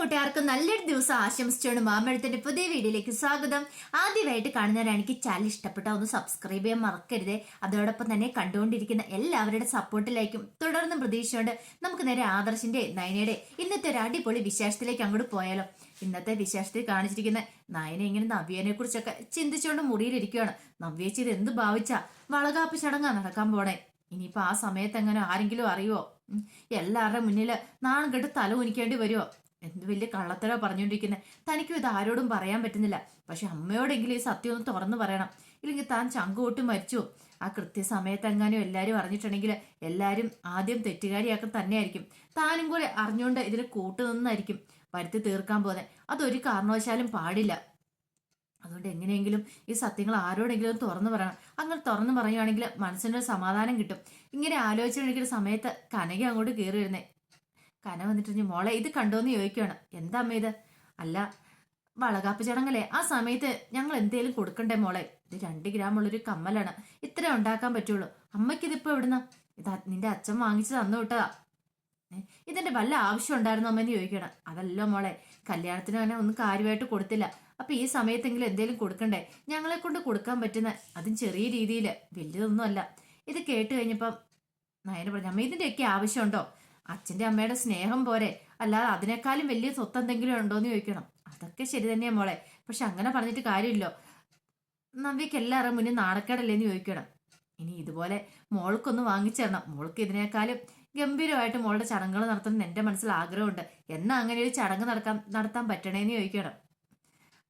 കൂട്ടുകാർക്ക് നല്ലൊരു ദിവസം ആശംസിച്ചുകൊണ്ട് മാമ്പഴത്തിന്റെ പുതിയ വീഡിയോയിലേക്ക് സ്വാഗതം. ആദ്യമായിട്ട് കാണുന്നവരാണെങ്കിൽ ചാനൽ ഇഷ്ടപ്പെട്ട ഒന്ന് സബ്സ്ക്രൈബ് ചെയ്യാൻ മറക്കരുത്. അതോടൊപ്പം തന്നെ കണ്ടുകൊണ്ടിരിക്കുന്ന എല്ലാവരുടെ സപ്പോർട്ടിലേക്കും തുടർന്ന് പ്രതീക്ഷയോണ്ട് നമുക്ക് നേരെ ആദർശിന്റെ നയനയുടെ ഇന്നത്തെ ഒരു അടിപൊളി വിശേഷത്തിലേക്ക് അങ്ങോട്ട് പോയാലോ. ഇന്നത്തെ വിശേഷത്തിൽ കാണിച്ചിരിക്കുന്ന നയനെ ഇങ്ങനെ നവ്യനെ കുറിച്ചൊക്കെ ചിന്തിച്ചുകൊണ്ട് മുറിയിലിരിക്കുകയാണ് നവ്യേച്ചി ഇത് എന്ത് ഭാവിച്ച? വളകാപ്പ് ചടങ്ങാ നടക്കാൻ പോണേ. ഇനിയിപ്പോ ആ സമയത്ത് എങ്ങനെ ആരെങ്കിലും അറിയുവോ? ഉം, എല്ലാവരുടെ മുന്നിൽ നാണം കെട്ട് തല ഉനിക്കേണ്ടി വരുമോ എന്ത് വലിയ കള്ളത്തര പറഞ്ഞുകൊണ്ടിരിക്കുന്നത് തനിക്കും ഇത് ആരോടും പറയാൻ പറ്റുന്നില്ല. പക്ഷെ അമ്മയോടെങ്കിലും ഈ സത്യം ഒന്ന് തുറന്നു പറയണം. ഇല്ലെങ്കിൽ താൻ ചങ്കുകൊട്ട് മരിച്ചു? ആ കൃത്യസമയത്ത് എങ്ങാനും എല്ലാവരും അറിഞ്ഞിട്ടുണ്ടെങ്കിൽ എല്ലാവരും ആദ്യം തെറ്റുകാരിയാക്കി തന്നെയായിരിക്കും. താനും കൂടെ അറിഞ്ഞുകൊണ്ട് ഇതിന് കൂട്ടു നിന്നായിരിക്കും വരുത്തി തീർക്കാൻ പോകുന്നത് അതൊരു കാരണവശാലും പാടില്ല. അതുകൊണ്ട് എങ്ങനെയെങ്കിലും ഈ സത്യങ്ങൾ ആരോടെങ്കിലും തുറന്നു പറയണം. അങ്ങനെ തുറന്നു പറയുകയാണെങ്കിൽ മനസ്സിനൊരു സമാധാനം കിട്ടും. ഇങ്ങനെ ആലോചിച്ചിട്ടുണ്ടെങ്കിൽ സമയത്ത് കനകി അങ്ങോട്ട് കയറി വരുന്നേ. കന വന്നിട്ട് മോളെ ഇത് കണ്ടോന്ന് ചോദിക്കുകയാണ് എന്താ അമ്മ ഇത്? അല്ല വളകാപ്പ് ചടങ്ങല്ലേ. ആ സമയത്ത് ഞങ്ങൾ എന്തേലും കൊടുക്കണ്ടേ മോളെ? ഇത് രണ്ട് ഗ്രാം ഉള്ളൊരു കമ്മലാണ്. ഇത്ര ഉണ്ടാക്കാൻ പറ്റുള്ളൂ. അമ്മയ്ക്ക് ഇതിപ്പോ എവിടുന്ന? ഇത് നിന്റെ അച്ഛൻ വാങ്ങിച്ചു തന്നു വിട്ടതാ. ഇതിന്റെ വല്ല ആവശ്യം ഉണ്ടായിരുന്നു അമ്മേന്ന് ചോദിക്കണം അതല്ലോ മോളെ കല്യാണത്തിന് തന്നെ ഒന്നും കാര്യമായിട്ട് കൊടുത്തില്ല. അപ്പൊ ഈ സമയത്തെങ്കിലും എന്തേലും കൊടുക്കണ്ടേ? ഞങ്ങളെ കൊണ്ട് കൊടുക്കാൻ പറ്റുന്ന അതും ചെറിയ രീതിയിൽ വലിയതൊന്നും അല്ല ഇത് കേട്ട് കഴിഞ്ഞപ്പം നയന പറഞ്ഞു അമ്മ ഇതിന്റെ ഒക്കെ ആവശ്യമുണ്ടോ? അച്ഛന്റെ അമ്മയുടെ സ്നേഹം പോരെ. അല്ലാതെ അതിനേക്കാളും വലിയ സ്വത്ത് എന്തെങ്കിലും ഉണ്ടോ എന്ന് ചോദിക്കണം. അതൊക്കെ ശരി തന്നെയാ മോളെ. പക്ഷെ അങ്ങനെ പറഞ്ഞിട്ട് കാര്യമില്ലോ. നവ്യക്ക് എല്ലാവരും മുന്നിൽ നാണക്കേടല്ലേന്ന് ചോദിക്കണം. ഇനി ഇതുപോലെ മോൾക്കൊന്ന് വാങ്ങിച്ചു തരണം മോൾക്ക് ഇതിനേക്കാളും ഗംഭീരമായിട്ട് മോളുടെ ചടങ്ങുകൾ നടത്തണം എന്റെ മനസ്സിൽ ആഗ്രഹമുണ്ട്. എന്നാ അങ്ങനെ ഒരു ചടങ്ങ് നടക്കാൻ നടത്താൻ പറ്റണേന്ന് ചോദിക്കണം.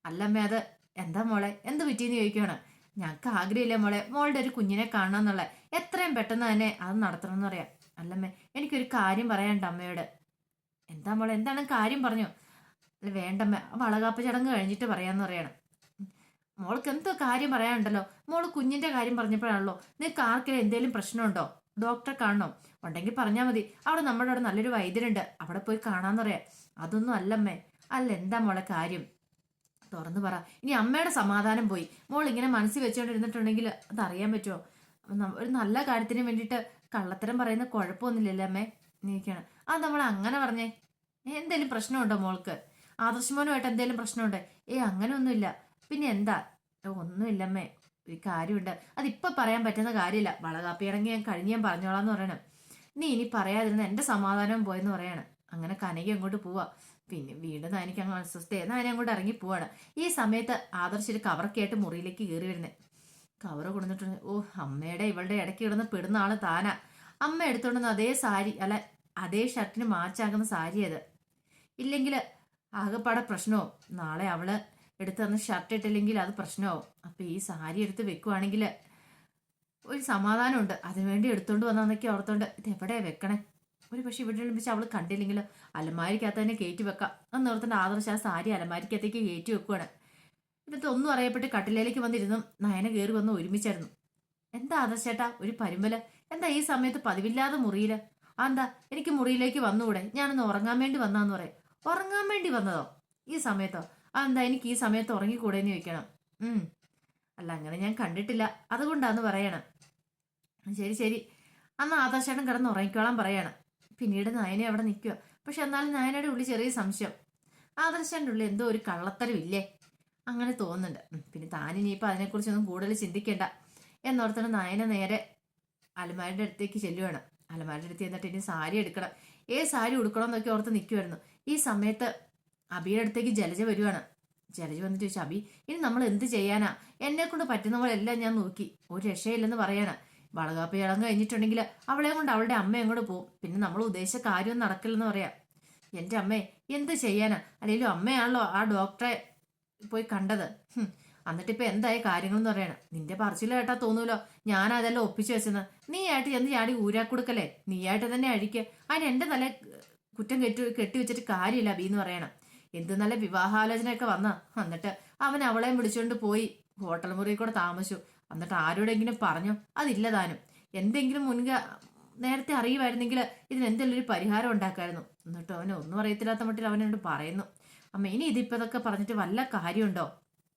അല്ലമ്മ അത് എന്താ മോളെ? എന്ത് പറ്റിയെന്ന് ചോദിക്കണം. ഞങ്ങൾക്ക് ആഗ്രഹമില്ല മോളെ? മോളുടെ ഒരു കുഞ്ഞിനെ കാണണം എന്നുള്ള എത്രയും പെട്ടെന്ന് തന്നെ അത് നടത്തണം എന്ന് പറയാം. അല്ലമ്മേ എനിക്കൊരു കാര്യം പറയാനുണ്ട് അമ്മയോട്. എന്താ മോളെ എന്താണ് കാര്യം പറഞ്ഞു? അല്ല വേണ്ടമ്മ വളകാപ്പ് ചടങ്ങ് കഴിഞ്ഞിട്ട് പറയാന്ന് പറയണം. മോൾക്ക് എന്തോ കാര്യം പറയാനുണ്ടല്ലോ? മോൾ കുഞ്ഞിന്റെ കാര്യം പറഞ്ഞപ്പോഴാണല്ലോ. നിനക്ക് ആർക്കെങ്കിലും എന്തെങ്കിലും പ്രശ്നമുണ്ടോ? ഡോക്ടറെ കാണണോ? ഉണ്ടെങ്കിൽ പറഞ്ഞാൽ മതി. അവിടെ നമ്മുടെ അവിടെ നല്ലൊരു വൈദ്യരുണ്ട്. അവിടെ പോയി കാണാന്ന് പറയാം. അതൊന്നും അല്ലമ്മേ. അല്ല എന്താ മോളെ കാര്യം? തുറന്നു പറ. ഇനി അമ്മയുടെ സമാധാനം പോയി. മോൾ ഇങ്ങനെ മനസ്സിൽ വെച്ചുകൊണ്ടിരുന്നിട്ടുണ്ടെങ്കിൽ അത് അറിയാൻ പറ്റുമോ ഒരു നല്ല കാര്യത്തിന് വേണ്ടിയിട്ട് കള്ളത്തരം പറയുന്ന കുഴപ്പമൊന്നുമില്ലല്ലേ അമ്മേ? നീക്കാണ് ആ നമ്മൾ അങ്ങനെ പറഞ്ഞേ. എന്തേലും പ്രശ്നമുണ്ടോ മോൾക്ക്? ആദർശമോനുമായിട്ട് എന്തേലും പ്രശ്നമുണ്ടോ? ഏ അങ്ങനെ ഒന്നുമില്ല പിന്നെ എന്താ? ഒന്നുമില്ല അമ്മേ. ഒരു കാര്യമുണ്ട്. അതിപ്പൊ പറയാൻ പറ്റുന്ന കാര്യമില്ല. വളകാപ്പിയാണെങ്കിൽ ഞാൻ കഴിഞ്ഞ് ഞാൻ പറഞ്ഞോളാന്ന് പറയണം. നീ ഇനി പറയാതിരുന്ന എന്റെ സമാധാനം പോയെന്ന് പറയാണ്. അങ്ങനെ കനകി അങ്ങോട്ട് പോവാ. പിന്നെ വീണ്ടും എനിക്ക് അങ്ങ് അസ്വസ്ഥ നാനി അങ്ങോട്ട് ഇറങ്ങി പോവാണ്. ഈ സമയത്ത് ആദർശ് ഒരു കവറൊക്കെ ആയിട്ട് മുറിയിലേക്ക് കയറി വരുന്നേ. കവറ് കൊടുത്തിട്ടുണ്ട്. ഓ അമ്മയുടെ ഇവളുടെ ഇടയ്ക്ക് കിടന്ന് പെടുന്ന ആൾ താനാ. അമ്മ എടുത്തോണ്ടെന്ന് അതേ സാരി അല്ല അതേ ഷർട്ടിന് മാച്ചാകുന്ന സാരി അത് ഇല്ലെങ്കിൽ ആകെപ്പാടെ പ്രശ്നവും. നാളെ അവൾ എടുത്ത് തന്ന ഷർട്ട് ഇട്ടില്ലെങ്കിൽ അത് പ്രശ്നമാവും അപ്പൊ ഈ സാരി എടുത്ത് വെക്കുവാണെങ്കിൽ ഒരു സമാധാനമുണ്ട്. അതിനുവേണ്ടി എടുത്തോണ്ട് വന്നൊക്കെ ഓർത്തോണ്ട് ഇത് എവിടെ വെക്കണേ? ഒരു പക്ഷെ ഇവിടെ എളുപ്പിച്ച് അവൾ കണ്ടില്ലെങ്കിൽ അലമാരിക്കകത്ത് തന്നെ കയറ്റി വെക്കാം. എന്ന് ഓർത്തോണ്ട് ആദർശ ആ സാരി അലമാരിക്കകത്തേക്ക് കയറ്റി വെക്കുവാണ്. എന്നിട്ട് ഒന്നും അറിയപ്പെട്ട് കട്ടിലേക്ക് വന്നിരുന്നു. നയന കയറി വന്ന് ഒരുമിച്ചായിരുന്നു. എന്താ ആദർശേട്ടാ ഒരു പരുമ്പൽ എന്താ ഈ സമയത്ത് പതിവില്ലാതെ മുറിയിൽ? എന്താ എനിക്ക് മുറിയിലേക്ക് വന്നുകൂടെ? ഞാനൊന്ന് ഉറങ്ങാൻ വേണ്ടി വന്നാന്ന് പറയാം. ഉറങ്ങാൻ വേണ്ടി വന്നതോ? ഈ സമയത്തോ? എന്താ എനിക്ക് ഈ സമയത്ത് ഉറങ്ങിക്കൂടെ എന്ന് ചോദിക്കണം. ഉം. അല്ല അങ്ങനെ ഞാൻ കണ്ടിട്ടില്ല. അതുകൊണ്ടാന്ന് പറയണം. ശരി ശരി. അന്ന് ആദർശേട്ടൻ കിടന്ന് ഉറങ്ങിക്കോളാൻ പറയണം. പിന്നീട് നയനെ അവിടെ നിൽക്കുക പക്ഷെ എന്നാലും നയനയുടെ ഉള്ളിൽ ചെറിയ സംശയം. ആദർശേന്റെ ഉള്ളിൽ എന്തോ ഒരു കള്ളത്തരമില്ലേ? അങ്ങനെ തോന്നുന്നുണ്ട്. പിന്നെ താൻ ഇനിയിപ്പോൾ അതിനെക്കുറിച്ചൊന്നും കൂടുതൽ ചിന്തിക്കേണ്ട. എന്നോർത്തണം നയന നേരെ അലമാരിയുടെ അടുത്തേക്ക് ചെല്ലുവാണ്. അലമാരിയുടെ അടുത്ത് എന്നിട്ട് ഇനി സാരി എടുക്കണം. ഏ സാരി ഉടുക്കണം എന്നൊക്കെ ഓർത്ത് നിൽക്കുമായിരുന്നു ഈ സമയത്ത് അബിയുടെ അടുത്തേക്ക് ജലജ വരുവാണ്. ജലജ വന്നിട്ട് ചോദിച്ചു അബി ഇനി നമ്മൾ എന്ത് ചെയ്യാനാ? എന്നെ കൊണ്ട് പറ്റുന്ന പോലെ എല്ലാം ഞാൻ നോക്കി. ഒരു രക്ഷയില്ലെന്ന് പറയാണ്. വളകാപ്പ് ഇളം കഴിഞ്ഞിട്ടുണ്ടെങ്കിൽ അവളെ കൊണ്ട് അവളുടെ അമ്മ എങ്ങോട്ട് പോകും പിന്നെ നമ്മൾ ഉദ്ദേശിച്ച കാര്യമൊന്നും നടക്കില്ലെന്ന് പറയാം. എന്റെ അമ്മേ എന്ത് ചെയ്യാനാ? അല്ലെങ്കിലും അമ്മയാണല്ലോ ആ ഡോക്ടറെ പോയി കണ്ടത്. എന്നിട്ട് ഇപ്പൊ എന്തായ കാര്യങ്ങളെന്ന് പറയണം. നിന്റെ പറച്ചിൽ കേട്ടാ തോന്നൂലോ? ഞാൻ അതെല്ലാം ഒപ്പിച്ചു വെച്ചെന്ന്. നീ ആയിട്ട് ചെന്ന് ചാടി ഊരാക്കൊടുക്കല്ലേ? നീ ആയിട്ട് തന്നെ അഴിക്ക്. അതിന് എന്റെ നല്ല കുറ്റം കെട്ടി കെട്ടി വെച്ചിട്ട് കാര്യമില്ല അബി എന്ന് പറയണം. എന്ത് നല്ല വിവാഹാലോചനയൊക്കെ വന്ന. എന്നിട്ട് അവൻ അവളെയും വിളിച്ചുകൊണ്ട് പോയി ഹോട്ടൽ മുറിയിൽ കൂടെ താമസിച്ചു. എന്നിട്ട് ആരോടെങ്കിലും പറഞ്ഞു? അതില്ല താനും. എന്തെങ്കിലും മുൻക നേരത്തെ അറിയുമായിരുന്നെങ്കിൽ ഇതിന് എന്തെങ്കിലും ഒരു പരിഹാരം ഉണ്ടാക്കായിരുന്നു. എന്നിട്ട് അവന് ഒന്നും അറിയത്തില്ലാത്ത മട്ടിൽ അവനോട് പറയുന്നു. അമ്മ ഇനി ഇതിപ്പോ ഇതൊക്കെ പറഞ്ഞിട്ട് വല്ല കാര്യമുണ്ടോ?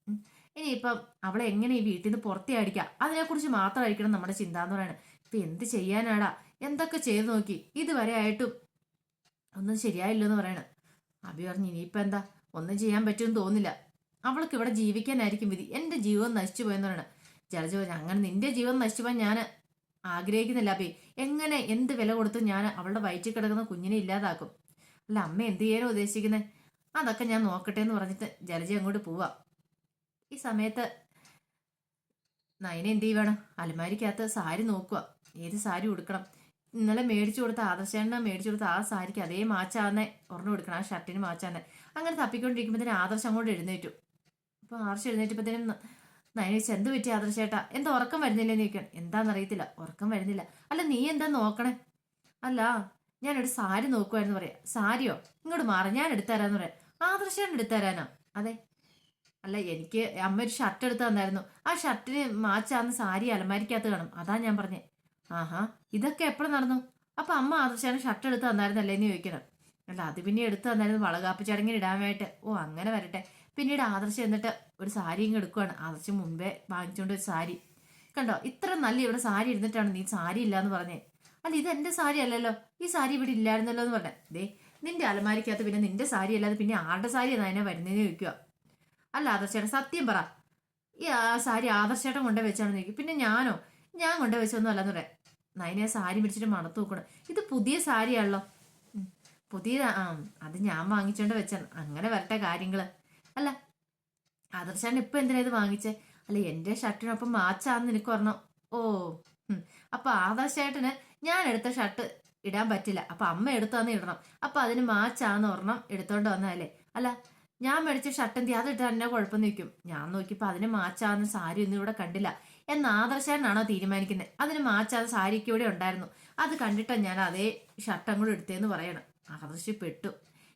ഇനി ഇനിയിപ്പം അവളെ എങ്ങനെ ഈ വീട്ടിൽ നിന്ന് പുറത്തേ അടിക്കാം? അതിനെക്കുറിച്ച് മാത്രമായിരിക്കണം നമ്മുടെ ചിന്ത എന്ന് പറയുന്നത് ഇപ്പൊ എന്ത് ചെയ്യാനാടാ? എന്തൊക്കെ ചെയ്തു നോക്കി? ഇതുവരെ ആയിട്ടും ഒന്നും ശരിയായില്ല എന്ന് പറയണം അബി പറഞ്ഞു ഇനിയിപ്പോൾ എന്താ? ഒന്നും ചെയ്യാൻ പറ്റുമെന്ന് തോന്നില്ല അവൾക്ക് ഇവിടെ ജീവിക്കാനായിരിക്കും വിധി. എന്റെ ജീവൻ നശിച്ചു പോയെന്ന് പറയണം ജലജ പറഞ്ഞു അങ്ങനെ നിന്റെ ജീവൻ നശിച്ചു പോകാൻ ഞാൻ ആഗ്രഹിക്കുന്നില്ല അബി. എങ്ങനെ എന്ത് വില കൊടുത്തും ഞാൻ അവളുടെ വയറ്റിൽ കിടക്കുന്ന കുഞ്ഞിനെ ഇല്ലാതാക്കും. അല്ല അമ്മ എന്ത് ചെയ്യാനോ ഉദ്ദേശിക്കുന്നത് അതൊക്കെ ഞാൻ നോക്കട്ടെ എന്ന് പറഞ്ഞിട്ട് ജലജ അങ്ങോട്ട് പോവാ. ഈ സമയത്ത് നയന എന്ത് ചെയ്യുവാണ്? അലമാരിക്കകത്ത് സാരി നോക്കുക ഏത് സാരി ഉടുക്കണം? ഇന്നലെ മേടിച്ചു കൊടുത്ത ആദർശേണ്ണ മേടിച്ചു കൊടുത്ത ആ സാരിക്ക് അതേ മാച്ചാന്നെ ഒരെണ്ണം കൊടുക്കണം ആ ഷർട്ടിന് മാച്ചാന്നെ. അങ്ങനെ തപ്പിക്കൊണ്ടിരിക്കുമ്പോഴത്തേനും ആദർശം അങ്ങോട്ട് എഴുന്നേറ്റു. അപ്പോൾ ആദർശം എഴുന്നേറ്റപ്പോഴത്തേനും നയന ചോദിച്ചു എന്ത് പറ്റി ആദർശേട്ടാ എന്താ ഉറക്കം വരുന്നില്ലെന്ന് ചോദിക്കണം എന്താണെന്നറിയത്തില്ല ഉറക്കം വരുന്നില്ല. അല്ല നീ എന്താ നോക്കണേ? അല്ല ഞാനൊരു സാരി നോക്കുമായിരുന്നു പറയാം. സാരിയോ? ഇങ്ങോട്ട് മാറി ഞാൻ എടുത്തുതരാന്ന് പറയാം. ആദർശേട്ടൻ എടുത്തുതരാനോ? അതെ. അല്ല എനിക്ക് അമ്മ ഒരു ഷർട്ട് എടുത്തു തന്നായിരുന്നു. ആ ഷർട്ടിന് മാച്ചാന്ന് സാരി അലമാരിക്കകത്ത് കാണും. അതാ ഞാൻ പറഞ്ഞേ. ആഹാ ഇതൊക്കെ എപ്പോഴും നടന്നു? അപ്പൊ അമ്മ ആദർശാണ് ഷർട്ട് എടുത്ത് തന്നായിരുന്നല്ലേ എന്ന് ചോദിക്കണം. അല്ല അത് പിന്നെ എടുത്തു തന്നായിരുന്നു വളകാപ്പ് ചടങ്ങിന് ഇടാൻ ഇടാനായിട്ട് ഓ അങ്ങനെ വരട്ടെ. പിന്നീട് ആദർശ എന്നിട്ട് ഒരു സാരി ഇങ്ങ് എടുക്കുവാണ്. ആദർശ മുമ്പേ വാങ്ങിച്ചുകൊണ്ട് ഒരു സാരി. കണ്ടോ ഇത്ര നല്ല ഇവിടെ സാരി ഇരുന്നിട്ടാണ് നീ സാരി ഇല്ലാന്ന് പറഞ്ഞേ. അല്ല ഇത് എന്റെ സാരി അല്ലല്ലോ. ഈ സാരി ഇവിടെ ഇല്ലായിരുന്നല്ലോ എന്ന് പറഞ്ഞേ. ദേ നിന്റെ അലമാരിക്കകത്ത് പിന്നെ നിന്റെ സാരി അല്ലാതെ പിന്നെ ആരുടെ സാരി അതിനെ വരുന്നതെന്ന് ചോദിക്കുക അല്ല ആദർശേട്ടൻ സത്യം പറ. ഈ ആ സാരി ആദർശേട്ടൻ കൊണ്ടേ വെച്ചാണെന്ന് ചോദിക്കും. പിന്നെ ഞാനോ? ഞാൻ കൊണ്ടേ വെച്ചൊന്നും അല്ലെന്ന് പറയാം. നൈനെ സാരി പിടിച്ചിട്ട് മണത്ത് നോക്കണം ഇത് പുതിയ സാരിയാണല്ലോ. പുതിയ ആ അത് ഞാൻ വാങ്ങിച്ചോണ്ട് വെച്ചാണ്. അങ്ങനെ വരട്ടെ കാര്യങ്ങൾ. അല്ല ആദർശാണ് ഇപ്പൊ എന്തിനാ ഇത് വാങ്ങിച്ചേ? അല്ല എന്റെ ഷർട്ടിനൊപ്പം മാച്ചാന്ന് എനിക്ക് പറഞ്ഞു. ഓ. അപ്പൊ ആദർശേട്ടന് ഞാൻ എടുത്ത ഷർട്ട് ഇടാൻ പറ്റില്ല. അപ്പൊ അമ്മ എടുത്തു തന്നെ ഇടണം. അപ്പൊ അതിന് മാച്ചാന്ന് ഒരെണ്ണം എടുത്തോണ്ട് വന്നതല്ലേ? അല്ല ഞാൻ മേടിച്ച ഷർട്ട് അതിട്ട് തന്നെ കുഴപ്പം നിൽക്കും ഞാൻ നോക്കിയപ്പോൾ അതിന് മാച്ചാന്ന് സാരി ഒന്നും ഇവിടെ കണ്ടില്ല. എന്ന് ആദർശനാണോ തീരുമാനിക്കുന്നത് അതിന് മാച്ചാന്ന് സാരിക്ക് ഇവിടെ ഉണ്ടായിരുന്നു. അത് കണ്ടിട്ട് ഞാൻ അതേ ഷർട്ടും കൂടെ എടുത്തേന്ന് പറയണം. ആദർശ പെട്ടു.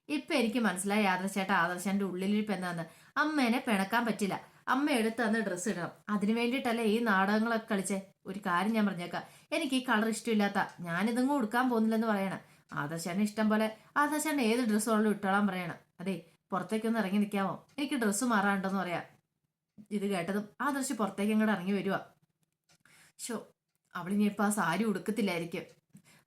ഇപ്പൊ എനിക്ക് മനസ്സിലായി ആദർശേട്ട ആദർശന്റെ ഉള്ളിലിരിപ്പ് എന്താന്ന്. അമ്മേനെ പിണക്കാൻ പറ്റില്ല. അമ്മ എടുത്ത് അന്ന് ഡ്രസ്സ് ഇടണം. അതിനു വേണ്ടിയിട്ടല്ലേ ഈ നാടകങ്ങളൊക്കെ കളിച്ചേ? ഒരു കാര്യം ഞാൻ പറഞ്ഞേക്കാം. എനിക്ക് ഈ കളർ ഇഷ്ടമില്ലാത്ത ഞാനിതങ്ങ് ഉടുക്കാൻ പോകുന്നില്ലെന്ന് പറയണം. ആദർശാന് ഇഷ്ടം പോലെ ആദർശാന്റെ ഏത് ഡ്രസ്സ് ഉള്ളു ഇട്ടോളാൻ പറയണം. അതെ പുറത്തേക്കൊന്ന് ഇറങ്ങി നിൽക്കാമോ? എനിക്ക് ഡ്രസ്സ് മാറാണ്ടെന്ന് പറയാം. ഇത് കേട്ടതും ആദർശ് പുറത്തേക്ക് അങ്ങോട്ട് ഇറങ്ങി വരുവാ. ഷോ അവളിനിയിപ്പോൾ ആ സാരി ഉടുക്കത്തില്ലായിരിക്കും.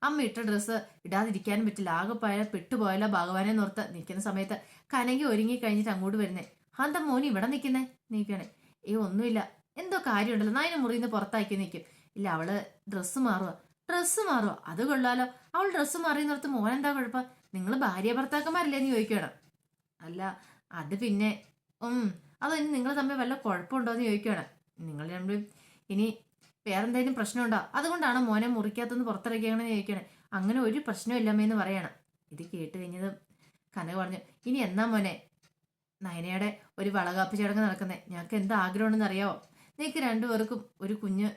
അമ്മ ഇട്ട ഡ്രസ്സ് ഇടാതിരിക്കാനും പറ്റില്ല. ആകെ പോയാൽ പെട്ടുപോയാലോ ഭഗവാനെ നോർത്ത് നിൽക്കുന്ന സമയത്ത് കനകി ഒരുങ്ങി കഴിഞ്ഞിട്ട് അങ്ങോട്ട് വരുന്നേ. അന്ത മോനി ഇവിടെ നിൽക്കുന്നേ? നീക്കണേ ഏ ഒന്നുമില്ല. എന്തോ കാര്യമുണ്ടല്ലോ. നായനെ മുറിയിൽ നിന്ന് പുറത്താക്കി നിൽക്കും ഇല്ല അവൾ ഡ്രസ്സ് മാറുക ഡ്രസ്സ് മാറുക അത് കൊള്ളാലോ. അവൾ ഡ്രസ്സ് മാറിയെന്നോർത്ത് മോൻ എന്താ കുഴപ്പം? നിങ്ങൾ ഭാര്യ ഭർത്താക്കന്മാരല്ലേ എന്ന് ചോദിക്കണം. അല്ല അത് പിന്നെ ഉം അതിന് നിങ്ങൾ തമ്മിൽ വല്ല കുഴപ്പമുണ്ടോ എന്ന് ചോദിക്കുകയാണ് നിങ്ങൾ രണ്ടും ഇനി വേറെന്തെങ്കിലും പ്രശ്നമുണ്ടോ? അതുകൊണ്ടാണ് മോനെ മുറിക്കാത്തൊന്ന് പുറത്തിറക്കിയാണെന്ന് ചോദിക്കണേ. അങ്ങനെ ഒരു പ്രശ്നമില്ലമ്മേന്ന് പറയണം. ഇത് കേട്ട് കഴിഞ്ഞത് കനക പറഞ്ഞു ഇനി എന്നാ മോനെ? നയനയുടെ ഒരു വളകാപ്പ് ചടങ്ങ് നടക്കുന്നത് ഞങ്ങൾക്ക് എന്ത് ആഗ്രഹമുണ്ടെന്ന് അറിയാവോ നിങ്ങൾക്ക് രണ്ടുപേർക്കും ഒരു കുഞ്ഞ്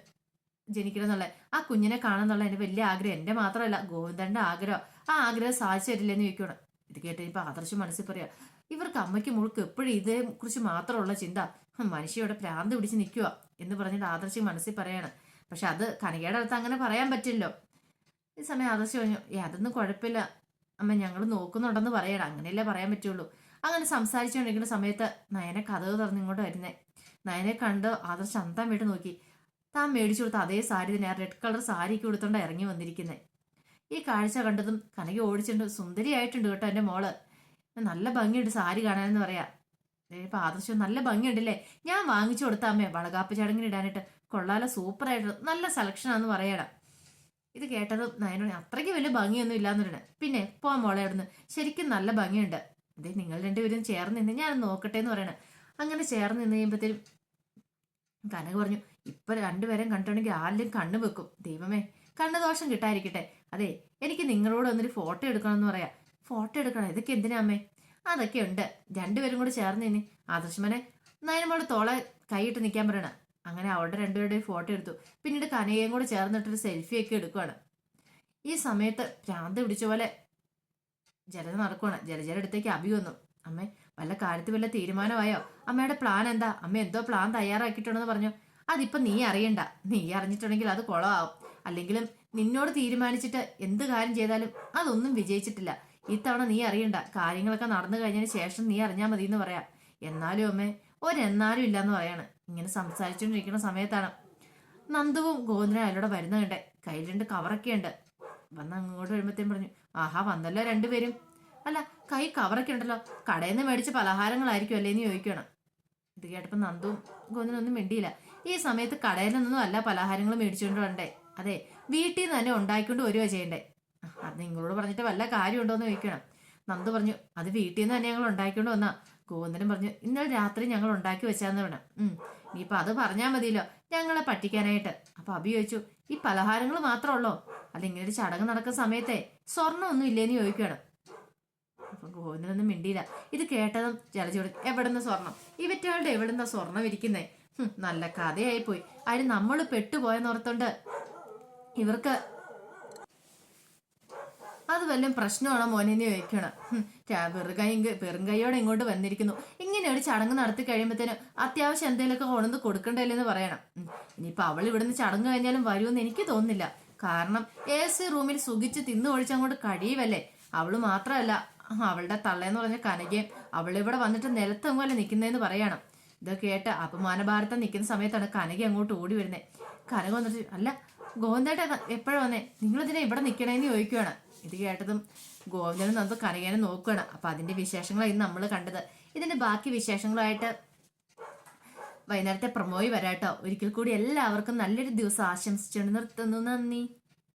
ജനിക്കണം എന്നുള്ള ആ കുഞ്ഞിനെ കാണാന്നുള്ള എന്റെ വലിയ ആഗ്രഹം. എന്റെ മാത്രമല്ല ഗോവിന്ദന്റെ ആഗ്രഹം. ആ ആഗ്രഹം സാധിച്ചു തരില്ലെന്ന് ചോദിക്കണം ഇത് കേട്ട് ഇപ്പൊ ആദർശം മനസ്സിൽ പറയാം ഇവർക്ക് അമ്മയ്ക്ക് മുഴുക്ക് എപ്പോഴും ഇതേ കുറിച്ച് മാത്രമുള്ള ചിന്ത. മനുഷ്യയോടെ പ്രാന്ത് പിടിച്ച് നിൽക്കുക എന്ന് പറഞ്ഞിട്ട് ആദർശം മനസ്സിൽ പറയാണ്. പക്ഷെ അത് കനകയുടെ അടുത്ത് അങ്ങനെ പറയാൻ പറ്റില്ലല്ലോ. ഈ സമയം ആദർശം പറഞ്ഞു ഏ അതൊന്നും കുഴപ്പമില്ല. അമ്മ ഞങ്ങൾ നോക്കുന്നുണ്ടെന്ന് പറയണം. അങ്ങനെയല്ലേ പറയാൻ പറ്റുള്ളൂ. അങ്ങനെ സംസാരിച്ചുകൊണ്ടിരിക്കുന്ന സമയത്ത് നയനെ കഥകൾ തുറന്ന് ഇങ്ങോട്ട് വരുന്നേ. നയനെ കണ്ട് ആദർശ് അന്തം വീട്ട് നോക്കി. താൻ മേടിച്ചു കൊടുത്ത അതേ സാരി തന്നെ ആ റെഡ് കളർ സാരിക്ക് കൊടുത്തോണ്ട് ഇറങ്ങി വന്നിരിക്കുന്നത് ഈ കാഴ്ച കണ്ടതും കനകി ഓടിച്ചിട്ടുണ്ട് സുന്ദരിയായിട്ടുണ്ട് കേട്ടോ എന്റെ മോൾ. നല്ല ഭംഗിയുണ്ട് സാരി കാണാനെന്ന് പറയാ. ഇപ്പൊ ആദർശം നല്ല ഭംഗിയുണ്ടല്ലേ? ഞാൻ വാങ്ങിച്ചു കൊടുത്ത അമ്മേ വളകാപ്പ് ചടങ്ങിന് ഇടാനായിട്ട് കൊള്ളാലോ സൂപ്പറായിട്ട്. നല്ല സെലക്ഷനാന്ന് പറയണം ഇത് കേട്ടതും നയനോട് അത്രയ്ക്ക് വലിയ ഭംഗിയൊന്നും ഇല്ലാന്ന് പിന്നെ പോവാൻ മോളെ അവിടുന്ന്. ശരിക്കും നല്ല ഭംഗിയുണ്ട്. അതെ നിങ്ങൾ രണ്ടുപേരും ചേർന്ന് നിന്ന് ഞാൻ നോക്കട്ടെ എന്ന് പറയണേ. അങ്ങനെ ചേർന്ന് നിന്ന് കഴിയുമ്പോഴത്തേനും കനക പറഞ്ഞു ഇപ്പൊ രണ്ടുപേരും കണ്ടിട്ടുണ്ടെങ്കിൽ ആരിലും കണ്ണു വെക്കും. ദൈവമേ കണ്ണു ദോഷം കിട്ടാതിരിക്കട്ടെ. അതെ എനിക്ക് നിങ്ങളോട് ഒന്നൊരു ഫോട്ടോ എടുക്കണം എന്ന് പറയാം. ഫോട്ടോ എടുക്കണം. ഇതൊക്കെ എന്തിനാ അമ്മേ? അതൊക്കെ ഉണ്ട്. രണ്ടുപേരും കൂടെ ചേർന്ന് നിന്ന്. ആദർശമനെ നയനമോട് തോളെ കൈയിട്ട് നിൽക്കാൻ പറയണ. അങ്ങനെ അവളുടെ രണ്ടുപേരുടെയും ഫോട്ടോ എടുത്തു. പിന്നീട് കനകയും കൂടെ ചേർന്നിട്ടൊരു സെൽഫിയൊക്കെ എടുക്കുവാണ്. ഈ സമയത്ത് ഭ്രാന്ത് പിടിച്ച പോലെ ജലജ നടക്കുവാണ്. ജലജയുടെ അടുത്തേക്ക് അഭി വന്നു. അമ്മേ വല്ല കാര്യത്തിൽ വല്ല തീരുമാനമായോ? അമ്മയുടെ പ്ലാൻ എന്താ? അമ്മ എന്തോ പ്ലാൻ തയ്യാറാക്കിയിട്ടുണ്ടെന്ന് പറഞ്ഞു. അതിപ്പോ നീ അറിയണ്ട. നീ അറിഞ്ഞിട്ടുണ്ടെങ്കിൽ അത് കുളമാവും അല്ലെങ്കിലും നിന്നോട് തീരുമാനിച്ചിട്ട് എന്ത് കാര്യം ചെയ്താലും അതൊന്നും വിജയിച്ചിട്ടില്ല. ഇത്തവണ നീ അറിയണ്ട. കാര്യങ്ങളൊക്കെ നടന്നു കഴിഞ്ഞതിന് ശേഷം നീ അറിഞ്ഞാൽ മതി എന്ന് പറയാം. എന്നാലും അമ്മേ ഒരെന്നാലും ഇല്ലാന്ന് പറയാണ്. ഇങ്ങനെ സംസാരിച്ചുകൊണ്ടിരിക്കുന്ന സമയത്താണ് നന്ദുവും ഗോവിന്ദനും അയാളോടെ വരുന്ന കണ്ടേ. കയ്യിൽ രണ്ട് കവറൊക്കെ ഉണ്ട്. വന്ന് അങ്ങോട്ട് വരുമ്പത്തേം പറഞ്ഞു ആഹാ വന്നല്ലോ രണ്ടുപേരും. അല്ല കൈ കവറൊക്കെ ഉണ്ടല്ലോ കടയിൽ നിന്ന് മേടിച്ച പലഹാരങ്ങളായിരിക്കും അല്ലേ? എന്ന് ചോദിക്കണം ഇത് കേട്ടപ്പോൾ നന്ദും ഗോവിന്ദനൊന്നും മിണ്ടിയില്ല. ഈ സമയത്ത് കടയിൽ നിന്നൊന്നും അല്ല പലഹാരങ്ങൾ മേടിച്ചുകൊണ്ട് വരണ്ടേ? അതെ വീട്ടിൽ നിന്ന് തന്നെ ഉണ്ടാക്കിക്കൊണ്ട് വരുവാ ചെയ്യണ്ടേ. അത് നിങ്ങളോട് പറഞ്ഞിട്ട് വല്ല കാര്യമുണ്ടോ? എന്ന് ചോദിക്കണം നന്ദു പറഞ്ഞു അത് വീട്ടിൽ നിന്ന് തന്നെ ഞങ്ങൾ ഉണ്ടാക്കിക്കൊണ്ട് വന്നാ. ഗോവിന്ദനും പറഞ്ഞു ഇന്നലെ രാത്രി ഞങ്ങൾ ഉണ്ടാക്കി വെച്ചാന്ന് വേണം ഉം അത് പറഞ്ഞാൽ മതിയല്ലോ ഞങ്ങളെ പറ്റിക്കാനായിട്ട്. അപ്പൊ അഭി ചോദിച്ചു ഈ പലഹാരങ്ങൾ മാത്രമുള്ളോ അല്ല ഇങ്ങനെ ഒരു ചടങ്ങ് നടക്കുന്ന സമയത്തെ സ്വർണമൊന്നും ഇല്ലേന്ന് ചോദിക്കണം അപ്പൊ ഗോവിന്ദനൊന്നും മിണ്ടിയില്ല. ഇത് കേട്ടതും ജലജോടി എവിടുന്ന സ്വർണം? ഇവറ്റകളുടെ എവിടുന്ന സ്വർണം ഇരിക്കുന്നേ നല്ല കഥയായി പോയി അതിന് നമ്മൾ പെട്ടുപോയെന്നോർത്തോണ്ട് ഇവർക്ക് അത് വല്ല പ്രശ്നമാണോ മോനെന്ന് ചോദിക്കണം വെറുകൈ വെറുംകൈയോടെ ഇങ്ങോട്ട് വന്നിരിക്കുന്നു. ഇങ്ങനെ ഒരു ചടങ്ങ് നടത്തി കഴിയുമ്പോഴത്തേനും അത്യാവശ്യം എന്തെങ്കിലുമൊക്കെ കൊണ്ടുവന്ന് കൊടുക്കണ്ടല്ലെന്ന് പറയണം. ഉം, ഇനിയിപ്പൊ അവൾ ഇവിടുന്ന് ചടങ്ങ് കഴിഞ്ഞാലും വരുമെന്ന് എനിക്ക് തോന്നുന്നില്ല. കാരണം എ സി റൂമിൽ സുഖിച്ച് തിന്നു ഒഴിച്ചങ്ങോട്ട് കഴിയുമല്ലേ അവൾ മാത്രമല്ല. അവളുടെ തള്ളയെന്ന് പറഞ്ഞ കനകയും അവളിവിടെ വന്നിട്ട് നിലത്തും നിൽക്കുന്നതെന്ന് പറയണം. ഇതൊക്കെ കേട്ട് അപമാനഭാരത്തം നിൽക്കുന്ന സമയത്താണ് കനക അങ്ങോട്ട് ഓടി വരുന്നത് കനക വന്നിട്ട് അല്ല ഗോവിന്ദേട്ട എപ്പോഴാ വന്നേ? നിങ്ങളിതിനെ ഇവിടെ നിൽക്കണേന്ന് ചോദിക്കുകയാണ് ഇത് കേട്ടതും ഗോവിന്ദനും നമുക്ക് കനകേനെ നോക്കുകയാണ് അപ്പൊ അതിന്റെ വിശേഷങ്ങളാണ് ഇന്ന് നമ്മൾ കണ്ടത്. ഇതിന്റെ ബാക്കി വിശേഷങ്ങളായിട്ട് വൈകുന്നേരത്തെ പ്രൊമോയി വരാട്ടോ. ഒരിക്കൽ കൂടി എല്ലാവർക്കും നല്ലൊരു ദിവസം ആശംസിച്ചുകൊണ്ട് നിർത്തുന്നു. നന്ദി.